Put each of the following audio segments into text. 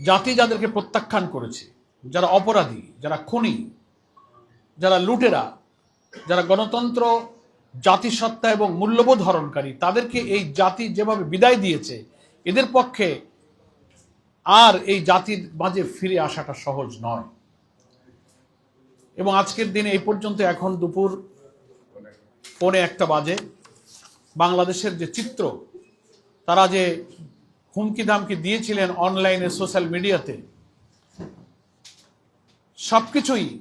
জাতি যাদেরকে প্রত্যাখ্যান করেছে, যারা অপরাধী, যারা খুনি, যারা লুটেরা, যারা গণতন্ত্র, জাতিসত্তা এবং মূল্যবোধ হরণকারী, তাদেরকে এই জাতি যেভাবে বিদায় দিয়েছে, এদের পক্ষে আর এই জাতির মাঝে ফিরে আসাটা সহজ নয়। এবং আজকের দিনে এই পর্যন্ত এখন দুপুর পৌনে একটা বাজে। বাংলাদেশের যে চিত্র, তারা যে হুমকি দামকি দিয়েছিলেন অনলাইনে, সোশ্যাল মিডিয়াতে। সবকিছুই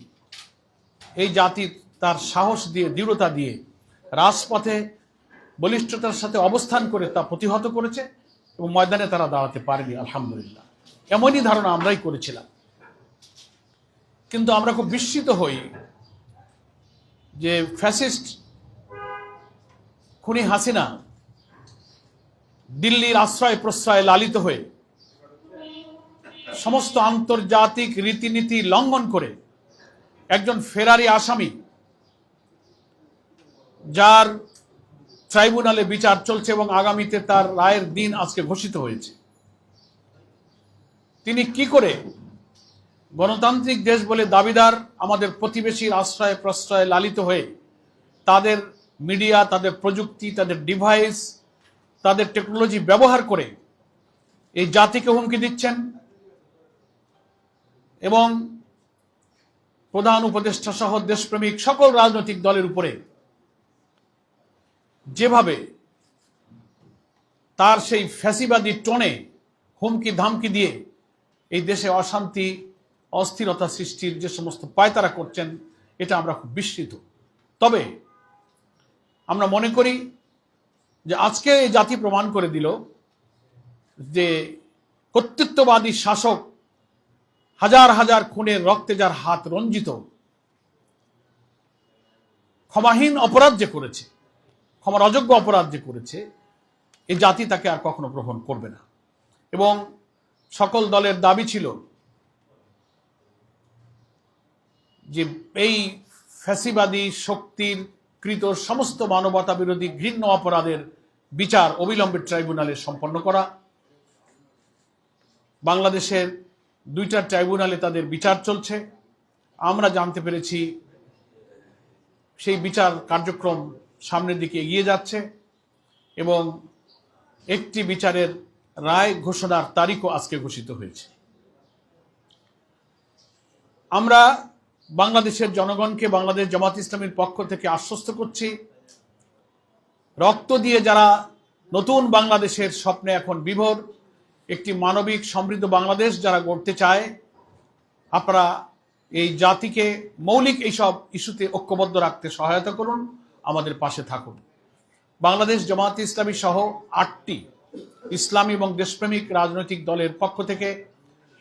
এই জাতি তার সাহস দিয়ে, দৃঢ়তা দিয়ে রাজপথে বলিষ্ঠতার সাথে অবস্থান করে তা প্রতিহত করেছে এবং ময়দানে তারা দাঁড়াতে পারেনি, আলহামদুলিল্লাহ। এমনই ধারণা আমরাই করেছিলাম। কিন্তু আমরা খুব বিস্মিত হই যে ফ্যাসিস্ট খুনি হাসিনা দিল্লির আশ্রয় প্রশ্রয় লালিত হয়ে সমস্ত আন্তর্জাতিক রীতিনীতি লঙ্ঘন করে একজন ফেরারি আসামি, যার ট্রাইব্যুনালে বিচার চলছে এবং আগামীতে তার রায়ের দিন আজকে ঘোষিত হয়েছে। তিনি কি করে গণতান্ত্রিক দেশ বলে দাবিদার আমাদের প্রতিবেশীর আশ্রয় প্রশ্রয় লালিত হয়ে তাদের মিডিয়া, তাদের প্রযুক্তি, তাদের ডিভাইস তাদের টেকনোলজি ব্যবহার করে এই জাতিকে হুমকি দিচ্ছেন এবং প্রধান উপদেষ্টা সহ দেশপ্রেমিক সকল রাজনৈতিক দলের উপরে যেভাবে তার সেই ফ্যাসিবাদী টোনে হুমকি ধামকি দিয়ে এই দেশে অশান্তি, অস্থিরতা সৃষ্টির যে সমস্ত পায়তারা করছেন, এটা আমরা খুব বিস্মিত। তবে আমরা মনে করি যে আজকে এই জাতি প্রমাণ করে দিল যে কর্তৃত্ববাদী শাসক হাজার হাজার খুনের রক্তে যার হাত রঞ্জিত, ক্ষমাহীন অপরাধ যে করেছে ক্ষমার অযোগ্য অপরাধ যে করেছে এই জাতি তাকে আর কখনো গ্রহণ করবে না। এবং সকল দলের দাবি ছিল যে এই ফ্যাসিবাদী শক্তির কৃত সমস্ত মানবতা বিরোধী ঘৃণ্য অপরাধের বিচার অবিলম্বে ট্রাইব্যুনালে সম্পন্ন করা। বাংলাদেশের দুইটা ট্রাইব্যুনালে তাদের বিচার চলছে। আমরা জানতে পেরেছি সেই বিচার কার্যক্রম সামনের দিকে এগিয়ে যাচ্ছে এবং একটি বিচারের রায় ঘোষণার তারিখও আজকে ঘোষিত হয়েছে। আমরা বাংলাদেশের জনগণকে বাংলাদেশ জামাত ইসলামের পক্ষ থেকে আশ্বস্ত করছি রক্ত দিয়ে যারা নতুন বাংলাদেশের স্বপ্নে এখন বিভোর, একটি মানবিক সমৃদ্ধ বাংলাদেশ যারা গড়তে চায়, আপনারা এই জাতিকে মৌলিক এইসব ইস্যুতে ঐক্যবদ্ধ রাখতে সহায়তা করুন, আমাদের পাশে থাকুন। বাংলাদেশ জামাত ইসলামী সহ আটটি ইসলামী এবং দেশপ্রেমিক রাজনৈতিক দলের পক্ষ থেকে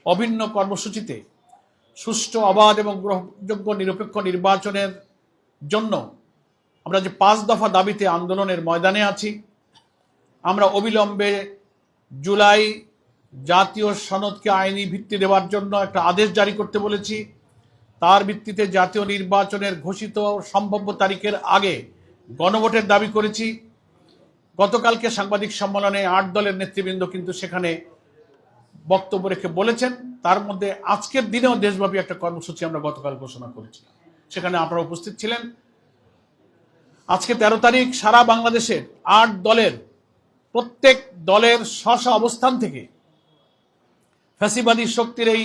অভিন্ন কর্মসূচিতে সুষ্ঠু, অবাধ এবং গ্রহণযোগ্য নিরপেক্ষ নির্বাচনের জন্য আমরা যে পাঁচ দফা দাবিতে আন্দোলনের ময়দানে আছি, আমরা অবিলম্বে জুলাই জাতীয় সনদকে আইনি ভিত্তি দেওয়ার জন্য একটা আদেশ জারি করতে বলেছি। তার ভিত্তিতে জাতীয় নির্বাচনের ঘোষিত সম্ভাব্য তারিখের আগে গণভোটের দাবি করেছি। গতকালকে সাংবাদিক সম্মেলনে আট দলের নেতৃবৃন্দ কিন্তু সেখানে বক্তব্য রেখে বলেছেন, তার মধ্যে আজকের দিনেও দেশব্যাপী একটা কর্মসূচি আমরা গতকাল ঘোষণা করেছি সেখানে আপনারা উপস্থিত ছিলেন। আজকে তেরো তারিখ সারা বাংলাদেশের আট দলের, প্রত্যেক দলের স্ব অবস্থান থেকে ফ্যাসিবাদী শক্তির এই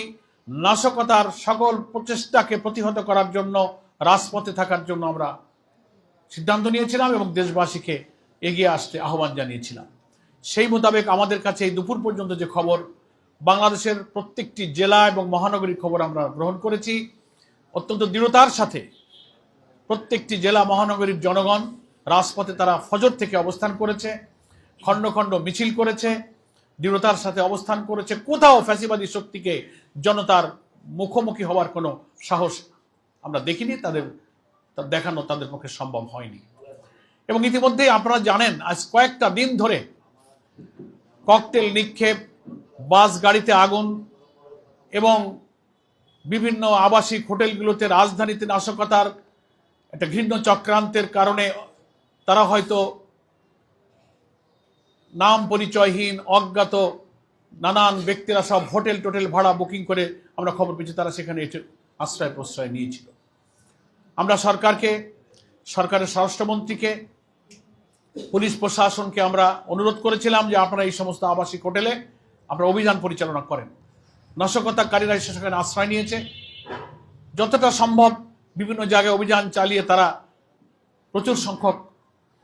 নাশকতার সকল প্রচেষ্টাকে প্রতিহত করার জন্য, রাজপথে থাকার জন্য আমরা সিদ্ধান্ত নিয়েছিলাম এবং দেশবাসীকে এগিয়ে আসতে আহ্বান জানিয়েছিলাম। সেই মোতাবেক আমাদের কাছে এই দুপুর পর্যন্ত যে খবর, বাংলাদেশের প্রত্যেকটি জেলা এবং মহানগরীর খবর আমরা গ্রহণ করেছি। অত্যন্ত দৃঢ়তার সাথে প্রত্যেকটি জেলা মহানগরীর জনগণ রাজপথে তারা ফজর থেকে অবস্থান করেছে, খণ্ড খণ্ড মিছিল করেছে, দৃঢ়তার সাথে অবস্থান করেছে। কোথাও ফ্যাসিবাদী শক্তিকে জনতার মুখোমুখি হওয়ার কোনো সাহস আমরা দেখিনি, তাদের দেখানো তাদের পক্ষে সম্ভব হয়নি। এবং ইতিমধ্যেই আপনারা জানেন, আজ কয়েকটা দিন ধরে ককটেল নিক্ষেপ, বাস গাড়িতে আগুন এবং বিভিন্ন আবাসিক হোটেলগুলোতে রাজধানীতে নাশকতার একটা ঘৃণ্য চক্রান্তের কারণে তারা হয়তো নাম পরিচয়হীন, অজ্ঞাত, নানান ব্যক্তিরা সব হোটেল টোটেল ভাড়া বুকিং করে আমরা খবর পেয়েছি, তারা সেখানে এসে আশ্রয় প্রশ্রয় নিয়েছিল। আমরা সরকারকে, সরকারের স্বরাষ্ট্রমন্ত্রীকে, পুলিশ প্রশাসনকে আমরা অনুরোধ করেছিলাম যে আপনারা এই সমস্ত আবাসিক হোটেলে আপনারা অভিযান পরিচালনা করেন। নাশকতাকারীরা সেখানে আশ্রয় নিয়েছে। যতটা সম্ভব বিভিন্ন জায়গায় অভিযান চালিয়ে তারা প্রচুর সংখ্যক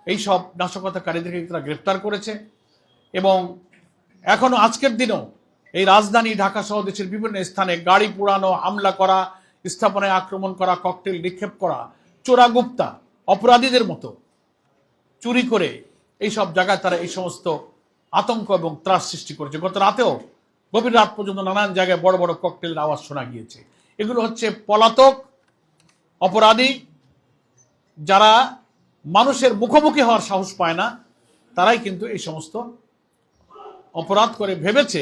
এইসব নাশকতাকারীদেরকে তারা গ্রেপ্তার করেছে। এবং এখনও আজকের দিনেও এই রাজধানী ঢাকা সহ দেশের বিভিন্ন স্থানে গাড়ি পোড়ানো, হামলা করা, স্থাপনায় আক্রমণ করা, ককটেল নিক্ষেপ করা, চোরাগুপ্তা, অপরাধীদের মতো চুরি করে এই সব জায়গায় তারা এই সমস্ত আতঙ্ক এবং ত্রাস সৃষ্টি করেছে। গত রাতেও গভীর রাত পর্যন্ত নানান জায়গায় বড় বড় ককটেলের আওয়াজ শোনা গিয়েছে। এগুলো হচ্ছে পলাতক অপরাধী যারা মানুষের মুখোমুখি হওয়ার সাহস পায় না, তারাই কিন্তু এই সমস্ত অপরাধ করে ভেবেছে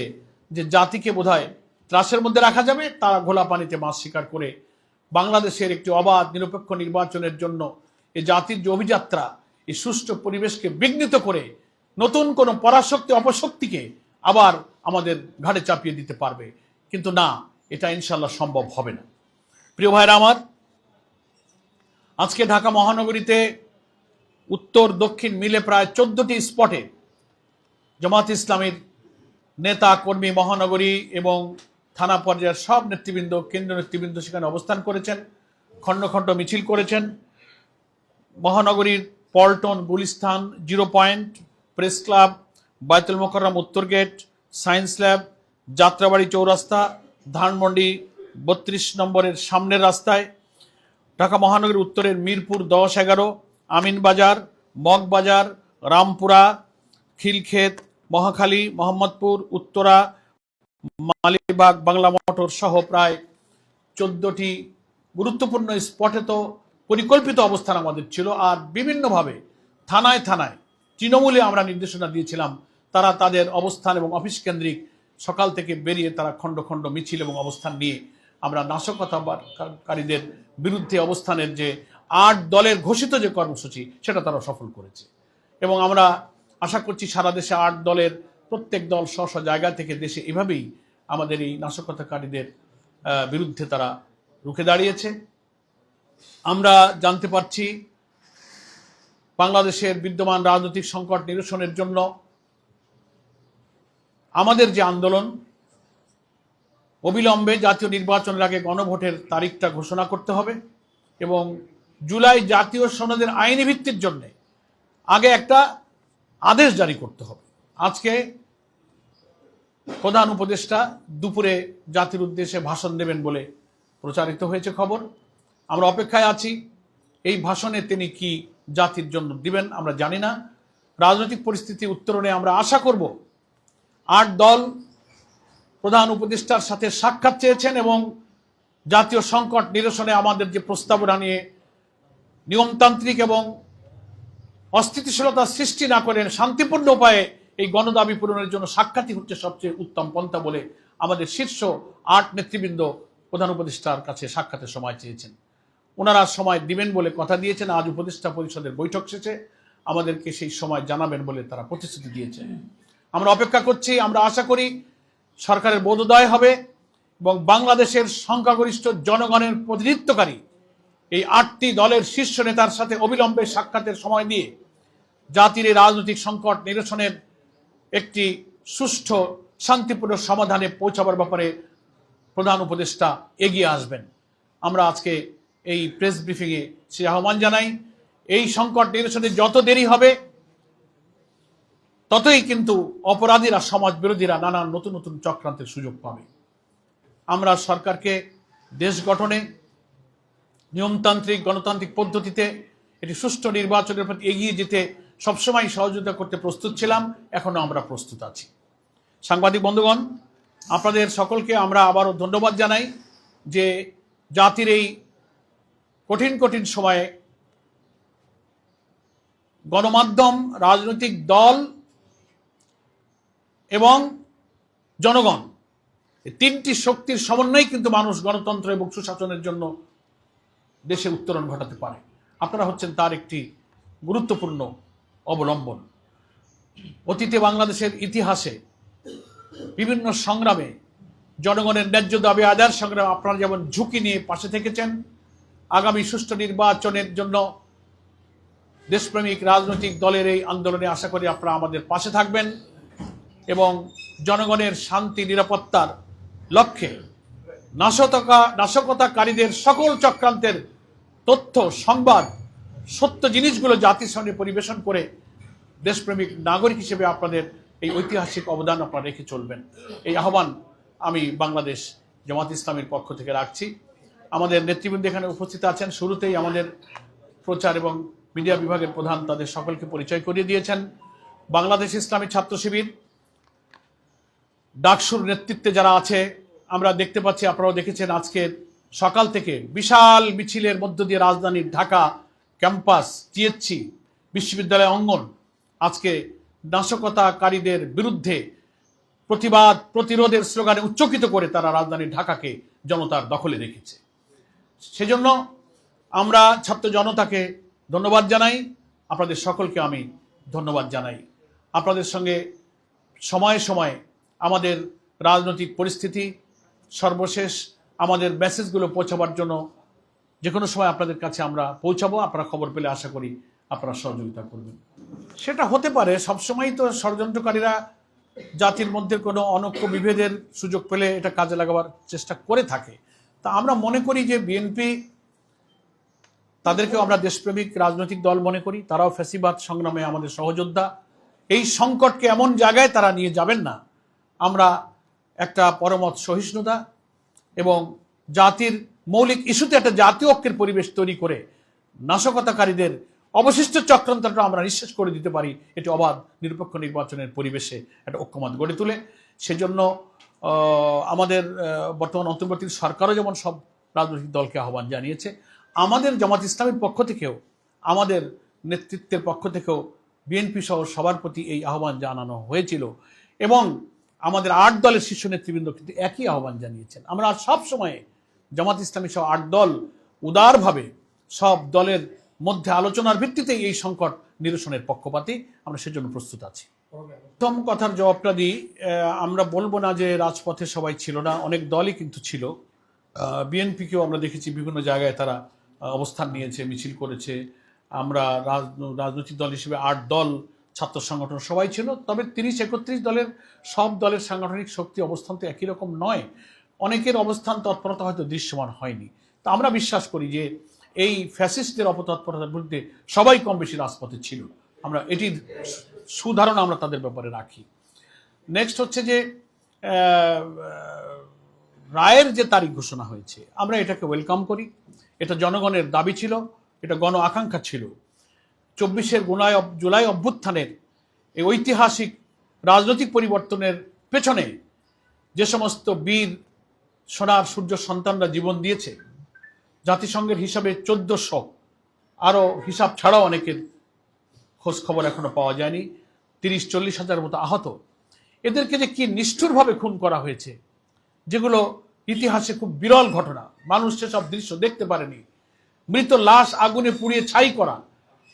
যে জাতিকে বোধহয় ত্রাসের মধ্যে রাখা যাবে। তারা ঘোলা পানিতে মাছ শিকার করে বাংলাদেশের একটি অবাধ নিরপেক্ষ নির্বাচনের জন্য এই জাতির যে অভিযাত্রা, এই সুষ্ঠু পরিবেশকে বিঘ্নিত করে নতুন কোন পরাশক্তি, অপশক্তিকে আবার আমাদের ঘাড়ে চাপিয়ে দিতে পারবে। কিন্তু না, এটা ইনশাল্লাহ সম্ভব হবে না। প্রিয় ভাইরা আমার আজকে ঢাকা মহানগরীতে উত্তর, দক্ষিণ মিলে প্রায় চোদ্দটি স্পটে জামাত ইসলামীর নেতা, কর্মী, মহানগরী এবং থানা পর্যায়ের সব নেতৃবৃন্দ, কেন্দ্রীয় নেতৃবৃন্দ সেখানে অবস্থান করেছেন, খণ্ড খণ্ড মিছিল করেছেন। মহানগরীর Paltan Gulistan zero point, press club, Baitul Mukarram উত্তর গেট, সায়েন্স ল্যাব, যাত্রাবাড়ি চৌরাস্তা, ধানমন্ডি বত্রিশ নম্বরের সামনের রাস্তায় ঢাকা মহানগরীর উত্তরের মিরপুর দশ এগারো, আমিনবাজার, মগবাজার, রামপুরা, খিলক্ষেত, মহাখালী, মোহাম্মদপুর, উত্তরা, মালিবাগ, বাংলা মোটর সহ প্রায় চোদ্দটি গুরুত্বপূর্ণ স্পটে তো পরিকল্পিত অবস্থান আমাদের ছিল। আর বিভিন্নভাবে থানায় থানায় তৃণমূলে আমরা নির্দেশনা দিয়েছিলাম। তারা তাদের অবস্থান এবং অফিস কেন্দ্রিক সকাল থেকে বেরিয়ে তারা খণ্ড খণ্ড মিছিল এবং অবস্থান নিয়ে আমরা নাশকতাকারীদের বিরুদ্ধে অবস্থানের যে আট দলের ঘোষিত যে কর্মসূচি, সেটা তারা সফল করেছে। এবং আমরা আশা করছি সারা দেশে আট দলের প্রত্যেক দল স্ব স্ব জায়গা থেকে দেশে এভাবেই আমাদের এই নাশকতাকারীদের বিরুদ্ধে তারা রুখে দাঁড়িয়েছে। আমরা জানতে পারছি বাংলাদেশের বিদ্যমান রাজনৈতিক সংকট নিরসনের জন্য আমাদের যে আন্দোলন অবিলম্বে জাতীয় নির্বাচনের আগে গণভোটের তারিখটা ঘোষণা করতে হবে এবং জুলাই জাতীয় সনদের আইনি ভিত্তির জন্য আগে একটা আদেশ জারি করতে হবে। আজকে প্রধান উপদেষ্টা দুপুরে জাতির উদ্দেশ্যে ভাষণ দেবেন বলে প্রচারিত হয়েছে খবর। আমরা অপেক্ষায় আছি, এই ভাষণে তিনি কি জাতির জন্য দিবেন আমরা জানি না। রাজনৈতিক পরিস্থিতি উত্তরণে আমরা আশা করব, আট দল প্রধান উপদেষ্টার সাথে সাক্ষাৎ চেয়েছেন এবং জাতীয় সংকট নিরসনে আমাদের যে প্রস্তাবনা নিয়ে নিয়মতান্ত্রিক এবং অস্থিতিশীলতা সৃষ্টি না করেন, শান্তিপূর্ণ উপায়ে এই গণদাবি পূরণের জন্য সাক্ষাৎই হচ্ছে সবচেয়ে উত্তম পন্থা বলে আমাদের শীর্ষ আট নেতৃবৃন্দ প্রধান উপদেষ্টার কাছে সাক্ষাতের সময় চেয়েছেন। ওনারা সময় দিবেন বলে কথা দিয়েছেন। আজ উপদেষ্টা পরিষদের বৈঠক শেষে আমাদেরকে সেই সময় জানাবেন বলে তারা প্রতিশ্রুতি দিয়েছেন। আমরা অপেক্ষা করছি, আমরা আশা করি সরকারের বোধোদয় হবে এবং বাংলাদেশের সংখ্যাগরিষ্ঠ জনগণের প্রতিনিধিত্বকারী এই আটটি দলের শীর্ষ নেতার সাথে অবিলম্বে সাক্ষাতের সময় দিয়ে জাতির রাজনৈতিক সংকট নিরসনের একটি সুষ্ঠু, শান্তিপূর্ণ সমাধানে পৌঁছাবার ব্যাপারে প্রধান উপদেষ্টা এগিয়ে আসবেন। আমরা আজকে এই প্রেস ব্রিফিংয়ে সে আহ্বান জানাই, এই সংকট নিরসনে যত দেরি হবে ততই কিন্তু অপরাধীরা সমাজ বিরোধীরা নানান নতুন নতুন চক্রান্তের সুযোগ পাবে। আমরা সরকারকে দেশ গঠনে, নিয়মতান্ত্রিক, গণতান্ত্রিক পদ্ধতিতে এটি সুষ্ঠু নির্বাচনের প্রতি এগিয়ে যেতে সবসময় সহযোগিতা করতে প্রস্তুত ছিলাম, এখনও আমরা প্রস্তুত আছি। সাংবাদিক বন্ধুগণ, আপনাদের সকলকে আমরা আবারও ধন্যবাদ জানাই যে জাতির এই কঠিন কঠিন সময়ে গণমাধ্যম, রাজনৈতিক দল এবং জনগণ। তিনটি শক্তির সমন্বয়ে কিন্তু মানুষ গণতন্ত্র এবং সুশাসনের জন্য দেশে উত্তরণ ঘটাতে পারে। আপনারা হচ্ছেন তার একটি গুরুত্বপূর্ণ অবলম্বন। অতীতে বাংলাদেশের ইতিহাসে বিভিন্ন সংগ্রামে জনগণের ন্যায্য দাবি, আদায়ের সংগ্রামে আপনারা যেমন ঝুঁকি নিয়ে পাশে থেকেছেন, আগামী সুষ্ঠু নির্বাচনের জন্য দেশপ্রেমিক রাজনৈতিক দলের এই আন্দোলনে আশা করি আপনারা আমাদের পাশে থাকবেন। এবং জনগণের শান্তি, নিরাপত্তার লক্ষ্যে নাশকতা নাশকতাকারীদের সকল চক্রান্তের তথ্য, সংবাদ, সত্য জিনিসগুলো জাতির সামনে পরিবেশন করে দেশপ্রেমিক নাগরিক হিসেবে আপনাদের এই ঐতিহাসিক অবদান আপনারা রেখে চলবেন। এই আহ্বান আমি বাংলাদেশ জামাত ইসলামের পক্ষ থেকে রাখছি। আমাদের নেতৃবৃন্দ এখানে উপস্থিত আছেন। শুরুতেই আমাদের প্রচার এবং মিডিয়া বিভাগের প্রধান তাদের সকলকে পরিচয় করিয়ে দিয়েছেন। বাংলাদেশ ইসলামী ছাত্র শিবির ডাকসুর নেতৃত্বে যারা আছে, আমরা দেখতে পাচ্ছি, আপনারাও দেখেছেন আজকে সকাল থেকে বিশাল মিছিলের মধ্য দিয়ে রাজধানীর ঢাকা ক্যাম্পাস জিএসসি বিশ্ববিদ্যালয় অঙ্গন আজকে নাশকতাকারীদের বিরুদ্ধে প্রতিবাদ, প্রতিরোধের স্লোগানে উচ্চকিত করে তারা রাজধানী ঢাকাকে জনতার দখলে রেখেছে। সেজন্য আমরা ছাত্র জনতাকে ধন্যবাদ জানাই। আপনাদের সকলকে আমি ধন্যবাদ জানাই। আপনাদের সঙ্গে সময়ে সময়ে আমাদের রাজনৈতিক পরিস্থিতি সর্বশেষ, আমাদের মেসেজগুলো পৌঁছাবার জন্য যে কোনো সময় আপনাদের কাছে আমরা পৌঁছাবো, আপনারা খবর পেলে আশা করি আপনারা সহযোগিতা করবেন। সেটা হতে পারে, সবসময়ই তো ষড়যন্ত্রকারীরা জাতির মধ্যে কোনো অনৈক্য বিভেদের সুযোগ পেলে এটা কাজে লাগাবার চেষ্টা করে থাকে। তা আমরা মনে করি যে বিএনপি তাদেরকেও আমরা দেশপ্রেমিক রাজনৈতিক দল মনে করি, তারাও ফ্যাসিবাদ সংগ্রামে আমাদের সহযোদ্ধা। এই সংকটকে এমন জায়গায় তারা নিয়ে যাবেন না। আমরা একটা পরমত সহিষ্ণুতা এবং জাতির মৌলিক ইস্যুতে একটা জাতীয় ঐক্যের পরিবেশ তৈরি করে নাশকতাকারীদের অবশিষ্ট চক্রান্তটা আমরা নিঃশেষ করে দিতে পারি এটি অবাধ, নিরপেক্ষ নির্বাচনের পরিবেশে একটা ঐক্যমত গড়ে তোলে। সেজন্য আমাদের বর্তমান অন্তর্বর্তী সরকারও যেমন সব রাজনৈতিক দলকে আহ্বান জানিয়েছে, আমাদের জামাত ইসলামের পক্ষ থেকেও, আমাদের নেতৃত্বের পক্ষ থেকেও বিএনপি সহ সবার প্রতি এই আহ্বান জানানো হয়েছিল এবং আমাদের আট দলের শীর্ষ নেতৃবৃন্দ কিন্তু একই আহ্বান জানিয়েছেন। আমরা সব সময়ে জামাত ইসলামী সহ আট দল উদারভাবে সব দলের মধ্যে আলোচনার ভিত্তিতে এই সংকট নিরসনের পক্ষপাতী। আমরা সেজন্য প্রস্তুত আছি। প্রথম কথার জবাবটা দিই আমরা বলব না যে রাজপথে সবাই ছিল না, অনেক দলই কিন্তু ছিল। বিএনপিকেও আমরা দেখেছি বিভিন্ন জায়গায় তারা অবস্থান নিয়েছে, মিছিল করেছে। আমরা রাজনৈতিক দল হিসেবে আট দল ছাত্র সংগঠন সবাই ছিল, তবে তিরিশ একত্রিশ দলের সব দলের সাংগঠনিক শক্তি অবস্থান তো একই রকম নয়। অনেকের অবস্থান তৎপরতা হয়তো দৃশ্যমান হয়নি। তা আমরা বিশ্বাস করি যে এই ফ্যাসিস্টদের অপতৎপরতার বিরুদ্ধে সবাই কম বেশি রাজপথে ছিল। আমরা এটির সুধারণা আমরা তাদের ব্যাপারে রাখি। নেক্সট হচ্ছে যে রায়ের যে তারিখ ঘোষণা হয়েছে, আমরা এটাকে ওয়েলকাম করি। এটা জনগণের দাবি ছিল, এটা গণ আকাঙ্ক্ষা ছিল। চব্বিশের গুনায় জুলাই অভ্যুত্থানের এই ঐতিহাসিক রাজনৈতিক পরিবর্তনের পেছনে যে সমস্ত বীর, সোনার, সূর্য সন্তানরা জীবন দিয়েছে, জাতিসংঘের হিসাবে চোদ্দশো, আরও হিসাব ছাড়াও অনেকের খোঁজ খবর এখনও পাওয়া যায়নি, তিরিশ, চল্লিশ হাজার মতো আহত। এদেরকে যে কি নিষ্ঠুরভাবে খুন করা হয়েছে, যেগুলো ইতিহাসে খুব বিরল ঘটনা, মানুষ সেসব দৃশ্য দেখতে পারেনি। মৃত লাশ আগুনে পুড়িয়ে ছাই করা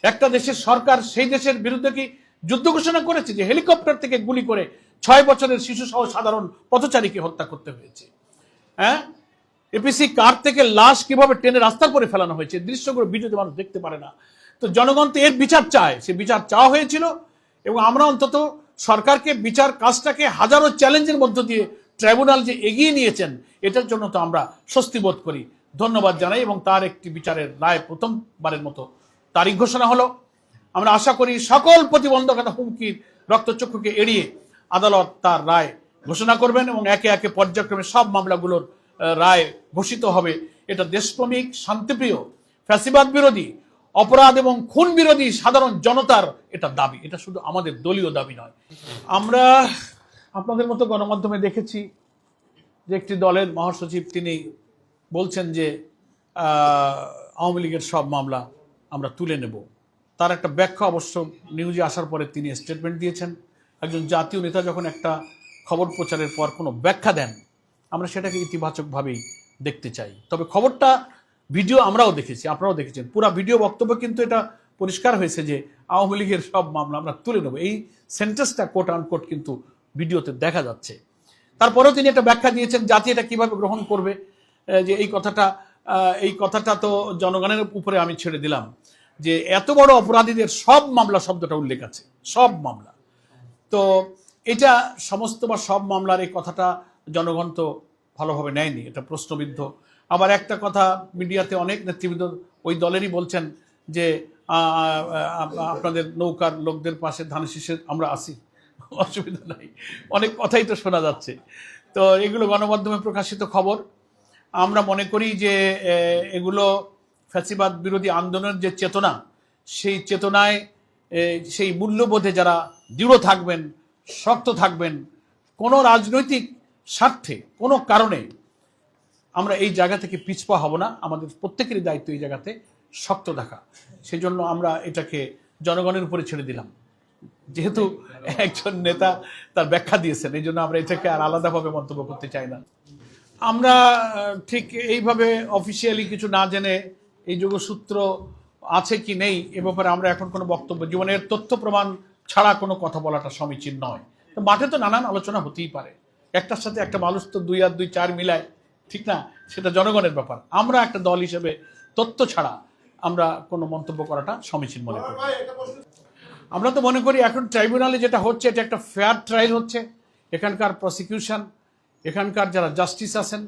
একটা দেশের সরকার সেই দেশের বিরুদ্ধে কি যুদ্ধ ঘোষণা করেছে যে হেলিকপ্টার থেকে গুলি করে ছয় বছরের শিশু সহ সাধারণ পথচারীকে হত্যা করতে হয়েছে? হ্যাঁ? এপিসি কার থেকে লাশ কীভাবে ট্রেনে রাস্তার করে ফেলানো হয়েছে? দৃশ্যগুলো ভিডিওতে মানুষ দেখতে পারে না। তো জনগণ তো এর বিচার চায়। সে বিচার চাওয়া হয়েছিল এবং আমরা অন্তত সরকারকে বিচার কাজটাকে হাজারো চ্যালেঞ্জের মধ্য দিয়ে ট্রাইব্যুনাল যে এগিয়ে নিয়েছেন, এটার জন্য তো আমরা স্বস্তি বোধ করি। ধন্যবাদ জানাই এবং তার একটি বিচারের রায় প্রথমবারের মতো তারিখ ঘোষণা হলো। আমরা আশা করি সকল প্রতিবন্ধকতা হুমকির রক্তচক্ষুকে এড়িয়ে আদালত তার রায় ঘোষণা করবেন এবং একে একে পর্যায়ক্রমে সব মামলাগুলোর রায় ঘোষিত হবে। এটা দেশপ্রেমিক, শান্তিপ্রিয়, ফ্যাসিবাদ বিরোধী, অপরাধ এবং খুন বিরোধী সাধারণ জনতার এটা দাবি। এটা শুধু আমাদের দলীয় দাবি নয়। আমরা আপনাদের মতো গণমাধ্যমে দেখেছি যে একটি দলের মহাসচিব তিনি বলছেন যে আওয়ামী লীগের সব মামলা আমরা তুলে নেব। তার একটা ব্যাখ্যা অবশ্য নিউজে আসার পরে তিনি স্টেটমেন্ট দিয়েছেন। একজন জাতীয় নেতা যখন একটা খবর প্রচারের পর কোনো ব্যাখ্যা দেন, আমরা সেটাকে ইতিবাচকভাবেই দেখতে চাই। তবে খবরটা ভিডিও আমরাও দেখেছি, আপনারাও দেখেছেন। পুরা ভিডিও বক্তব্য কিন্তু এটা পরিষ্কার হয়েছে যে আওয়ামী লীগের সব মামলা আমরা তুলে নেব। এই সেন্টেন্সটা কোট আনকোট কিন্তু ভিডিওতে দেখা যাচ্ছে। তারপরেও তিনি একটা ব্যাখ্যা দিয়েছেন, জাতি এটা কীভাবে গ্রহণ করবে যে এই কথাটা এই কথাটা তো জনগণের উপরে আমি ছেড়ে দিলাম যে এত বড় অপরাধীদের সব মামলা শব্দটা উল্লেখ আছে, সব মামলা। তো এটা সমস্ত বা সব মামলার এই কথাটা জনগণ তো ভালোভাবে নেয়নি, এটা প্রশ্নবিদ্ধ। আবার একটা কথা মিডিয়াতে অনেক নেতৃবৃন্দ ওই দলেরই বলছেন যে আপনাদের নৌকার লোকদের পাশে ধান শীষে আমরা আসি, অসুবিধা নাই। অনেক কথাই তো শোনা যাচ্ছে। তো এগুলো গণমাধ্যমে প্রকাশিত খবর। আমরা মনে করি যে এগুলো ফ্যাসিবাদ বিরোধী আন্দোলনের যে চেতনা, সেই চেতনায় সেই মূল্যবোধে যারা দৃঢ় থাকবেন, শক্ত থাকবেন, কোনো রাজনৈতিক স্বার্থে, কোনো কারণে আমরা এই জায়গা থেকে পিছপা হব না। আমাদের প্রত্যেকেরই দায়িত্ব এই জায়গাতে শক্ত থাকা। সেই জন্য আমরা এটাকে জনগণের উপরে ছেড়ে দিলাম। যেহেতু একজন নেতা তার ব্যাখ্যা দিয়েছেন, এই জন্য আমরা এটাকে আর আলাদাভাবে মন্তব্য করতে চাই না। আমরা ঠিক এইভাবে অফিসিয়ালি কিছু না জেনে এই যোগসূত্র আছে কি নেই এ ব্যাপারে আমরা এখন কোনো বক্তব্য, জীবনের তথ্য প্রমাণ ছাড়া কোনো কথা বলাটা সমীচীন নয়। তো মাঠে তো নানান আলোচনা হতেই পারে। একটার সাথে একটা মানুষ তো দুই আর দুই চার মিলায়, ঠিক না? সেটা জনগণের ব্যাপার। আমরা একটা দল হিসেবে তথ্য ছাড়া আমরা কোনো মন্তব্য করাটা সমীচীন মনে করি। আমরা তো মনে করি এখন ট্রাইব্যুনালে যেটা হচ্ছে, এটা একটা ফেয়ার ট্রায়াল হচ্ছে। এখানকার প্রসিকিউশন এখানকার যারা জাস্টিস আছেন,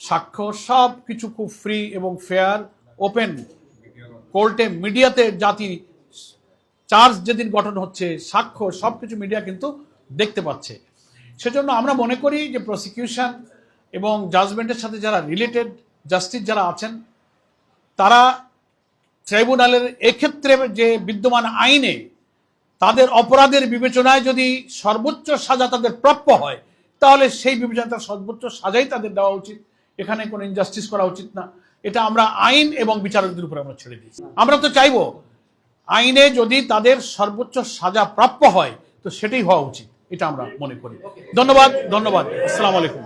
সাক্ষ্য সব কিছু খুব ফ্রি এবং ফেয়ার ওপেন কোর্টে মিডিয়াতে জাতি চার্জ যেদিন গঠন হচ্ছে, সাক্ষ্য সব কিছু মিডিয়া কিন্তু দেখতে পাচ্ছে। সেজন্য আমরা মনে করি যে প্রসিকিউশন এবং জাজমেন্টের সাথে যারা রিলেটেড জাস্টিস যারা আছেন, তারা ট্রাইব্যুনালের এক্ষেত্রে যে বিদ্যমান আইনে তাদের অপরাধের বিবেচনায় যদি সর্বোচ্চ সাজা তাদের প্রাপ্য হয় তাহলে সেই বিবেচনা তার সর্বোচ্চ সাজাই তাদের দেওয়া উচিত। এখানে কোনো ইনজাস্টিস করা উচিত না। এটা আমরা আইন এবং বিচারকদের উপরে আমরা ছেড়ে দিয়েছি। আমরা তো চাইব আইনে যদি তাদের সর্বোচ্চ সাজা প্রাপ্য হয়, তো সেটাই হওয়া উচিত। এটা আমরা মনে করি। ধন্যবাদ ধন্যবাদ। আসসালামু আলাইকুম।